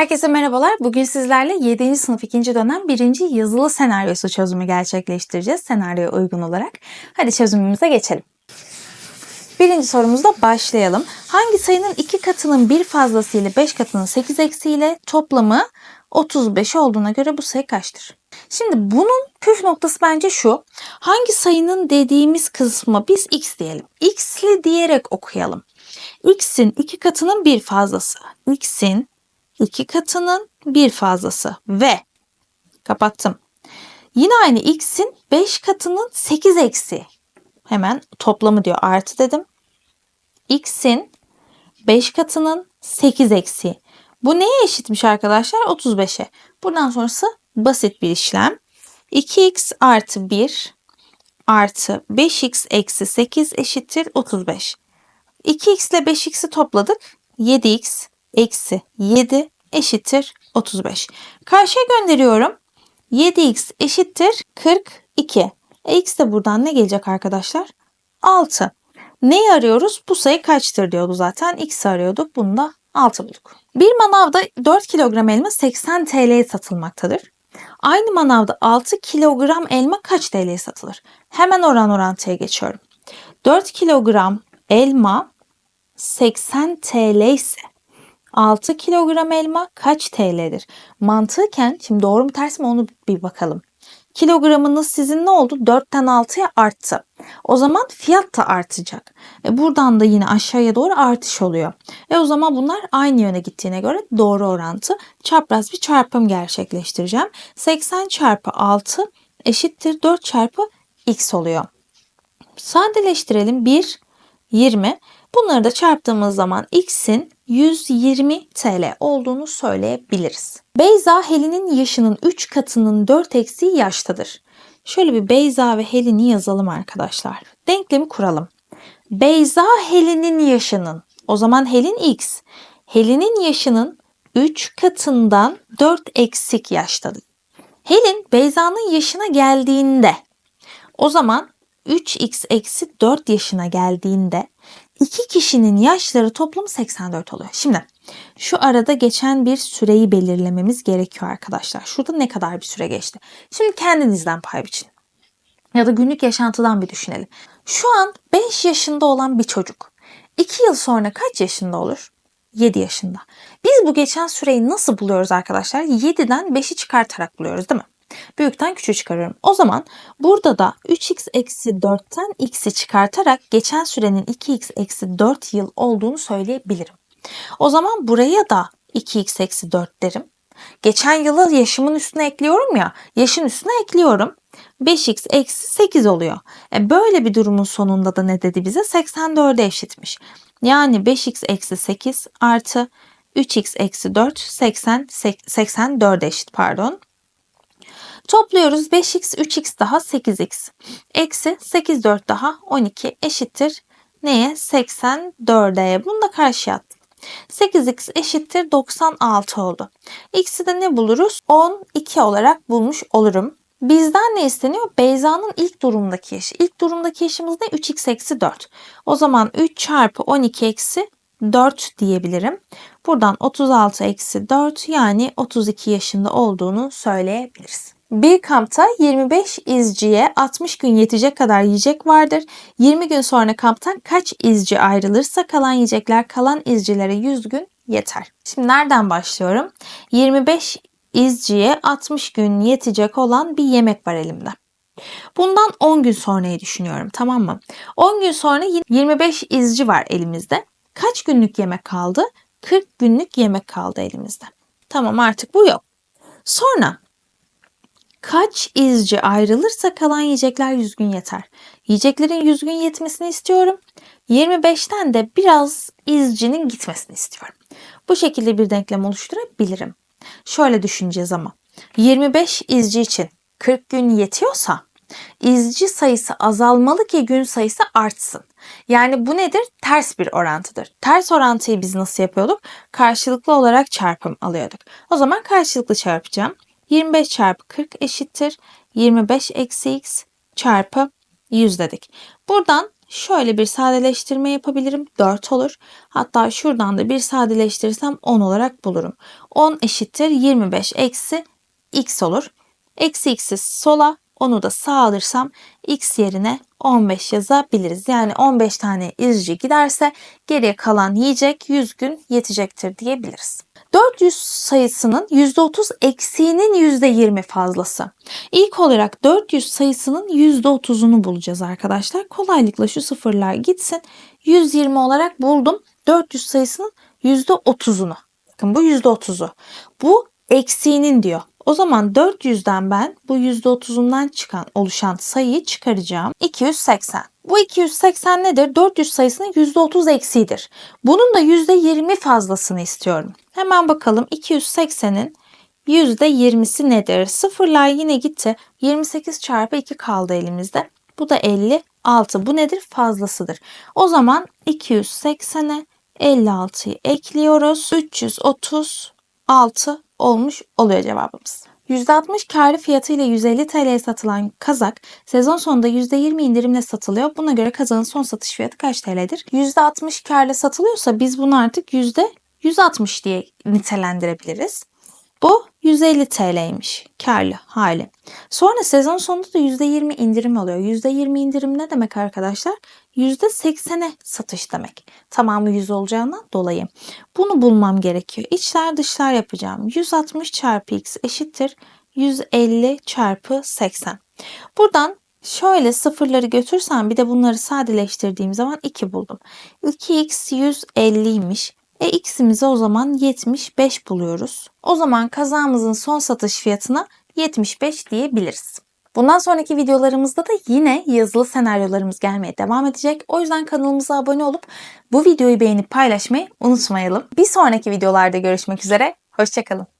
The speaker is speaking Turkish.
Herkese merhabalar. Bugün sizlerle 7. sınıf 2. dönem 1. yazılı senaryosu çözümü gerçekleştireceğiz senaryoya uygun olarak. Hadi çözümümüze geçelim. Birinci sorumuzda başlayalım. Hangi sayının iki katının bir fazlası ile 5 katının 8 eksiğiyle toplamı 35 olduğuna göre bu sayı kaçtır? Şimdi bunun püf noktası bence şu. Hangi sayının dediğimiz kısma biz x diyelim. x'li diyerek okuyalım. x'in iki katının bir fazlası. x'in iki katının bir fazlası ve kapattım. Yine aynı x'in 5 katının 8 eksi. Hemen toplamı diyor artı dedim. x'in 5 katının 8 eksi. Bu neye eşitmiş arkadaşlar? 35'e. Buradan sonrası basit bir işlem. 2x artı 1 artı 5x eksi 8 eşittir 35. 2x ile 5x'i topladık. 7x eksi 7 eşittir 35. Karşıya gönderiyorum. 7x eşittir 42. E, x de buradan ne gelecek arkadaşlar? 6. Neyi arıyoruz? Bu sayı kaçtır diyordu zaten. X arıyorduk. Bunu da 6 bulduk. Bir manavda 4 kilogram elma 80 TL'ye satılmaktadır. Aynı manavda 6 kilogram elma kaç TL'ye satılır? Hemen oran orantıya geçiyorum. 4 kilogram elma 80 TL ise 6 kilogram elma kaç TL'dir? Mantıken şimdi doğru mu ters mi onu bir bakalım. Kilogramınız sizin ne oldu? 4'ten 6'ya arttı. O zaman fiyat da artacak. E buradan da yine aşağıya doğru artış oluyor. E o zaman bunlar aynı yöne gittiğine göre doğru orantı. Çapraz bir çarpım gerçekleştireceğim. 80 çarpı 6 eşittir 4 çarpı x oluyor. Sadeleştirelim. 1, 20. Bunları da çarptığımız zaman x'in 120 TL olduğunu söyleyebiliriz. Beyza Helin'in yaşının 3 katının 4 eksiği yaştadır. Şöyle bir Beyza ve Helin'i yazalım arkadaşlar. Denklemi kuralım. Beyza Helin'in yaşının, o zaman Helin x. Helin'in yaşının 3 katından 4 eksik yaştadır. Helin Beyza'nın yaşına geldiğinde, o zaman 3x eksi 4 yaşına geldiğinde iki kişinin yaşları toplam 84 oluyor. Şimdi şu arada geçen bir süreyi belirlememiz gerekiyor arkadaşlar. Şurada ne kadar bir süre geçti? Şimdi kendinizden pay biçin. Ya da günlük yaşantıdan bir düşünelim. Şu an 5 yaşında olan bir çocuk 2 yıl sonra kaç yaşında olur? 7 yaşında. Biz bu geçen süreyi nasıl buluyoruz arkadaşlar? 7'den 5'i çıkartarak buluyoruz değil mi? Büyükten küçüğü çıkarıyorum. O zaman burada da 3x eksi 4'ten x'i çıkartarak geçen sürenin 2x eksi 4 yıl olduğunu söyleyebilirim. O zaman buraya da 2x eksi 4 derim. Geçen yılı yaşımın üstüne ekliyorum ya. Yaşın üstüne ekliyorum. 5x eksi 8 oluyor. E böyle bir durumun sonunda da ne dedi bize? 84'e eşitmiş. Yani 5x eksi 8 artı 3x eksi 4 80, 84 eşit pardon. Topluyoruz 5x 3x daha 8x. Eksi 8 4 daha 12 eşittir. Neye? 84'e. Bunu da karşıya attım. 8x eşittir 96 oldu. X'i de ne buluruz? 12 olarak bulmuş olurum. Bizden ne isteniyor? Beyza'nın ilk durumdaki yaşı. İlk durumdaki yaşımız ne? 3x eksi 4. O zaman 3 çarpı 12 eksi 4 diyebilirim. Buradan 36 eksi 4 yani 32 yaşında olduğunu söyleyebiliriz. Bir kampta 25 izciye 60 gün yetecek kadar yiyecek vardır. 20 gün sonra kamptan kaç izci ayrılırsa kalan yiyecekler kalan izcilere 100 gün yeter. Şimdi nereden başlıyorum? 25 izciye 60 gün yetecek olan bir yemek var elimde. Bundan 10 gün sonrayı düşünüyorum tamam mı? 10 gün sonra 25 izci var elimizde. Kaç günlük yemek kaldı? 40 günlük yemek kaldı elimizde. Tamam artık bu yok. Sonra kaç izci ayrılırsa kalan yiyecekler 100 gün yeter. Yiyeceklerin 100 gün yetmesini istiyorum. 25'ten de biraz izcinin gitmesini istiyorum. Bu şekilde bir denklem oluşturabilirim. Şöyle düşüneceğiz ama. 25 izci için 40 gün yetiyorsa izci sayısı azalmalı ki gün sayısı artsın. Yani bu nedir? Ters bir orantıdır. Ters orantıyı biz nasıl yapıyorduk? Karşılıklı olarak çarpım alıyorduk. O zaman karşılıklı çarpacağım. 25 çarpı 40 eşittir. 25 eksi x çarpı 100 dedik. Buradan şöyle bir sadeleştirme yapabilirim. 4 olur. Hatta şuradan da bir sadeleştirirsem 10 olarak bulurum. 10 eşittir 25 eksi x olur. Eksi x'i sola onu da sağ alırsam x yerine 15 yazabiliriz. Yani 15 tane izci giderse geriye kalan yiyecek 100 gün yetecektir diyebiliriz. 400 sayısının %30 eksiğinin %20 fazlası. İlk olarak 400 sayısının %30'unu bulacağız arkadaşlar. Kolaylıkla şu sıfırlar gitsin. 120 olarak buldum 400 sayısının %30'unu. Bakın bu %30'u. Bu eksiğinin diyor. O zaman 400'den ben bu %30'undan çıkan oluşan sayıyı çıkaracağım. 280. Bu 280 nedir? 400 sayısının %30 eksiğidir. Bunun da %20 fazlasını istiyorum. Hemen bakalım 280'in %20'si nedir? Sıfırlar yine gitti. 28 çarpı 2 kaldı elimizde. Bu da 56. Bu nedir? Fazlasıdır. O zaman 280'e 56'yı ekliyoruz. 336 olmuş oluyor cevabımız. %60 karlı fiyatıyla 150 TL'ye satılan kazak sezon sonunda %20 indirimle satılıyor. Buna göre kazağın son satış fiyatı kaç TL'dir? %60 karlı satılıyorsa biz bunu artık %160 diye nitelendirebiliriz. Bu 150 TL'ymiş karlı hali. Sonra sezon sonunda da %20 indirim oluyor. %20 indirim ne demek arkadaşlar? %80'e satış demek. Tamamı 100 olacağından dolayı. Bunu bulmam gerekiyor. İçler dışlar yapacağım. 160 çarpı x eşittir 150 çarpı 80. Buradan şöyle sıfırları götürsem bir de bunları sadeleştirdiğim zaman 2 buldum. 2x 150'ymiş. E x'imize o zaman 75 buluyoruz. O zaman kazağımızın son satış fiyatına 75 diyebiliriz. Bundan sonraki videolarımızda da yine yazılı senaryolarımız gelmeye devam edecek. O yüzden kanalımıza abone olup bu videoyu beğenip paylaşmayı unutmayalım. Bir sonraki videolarda görüşmek üzere. Hoşçakalın.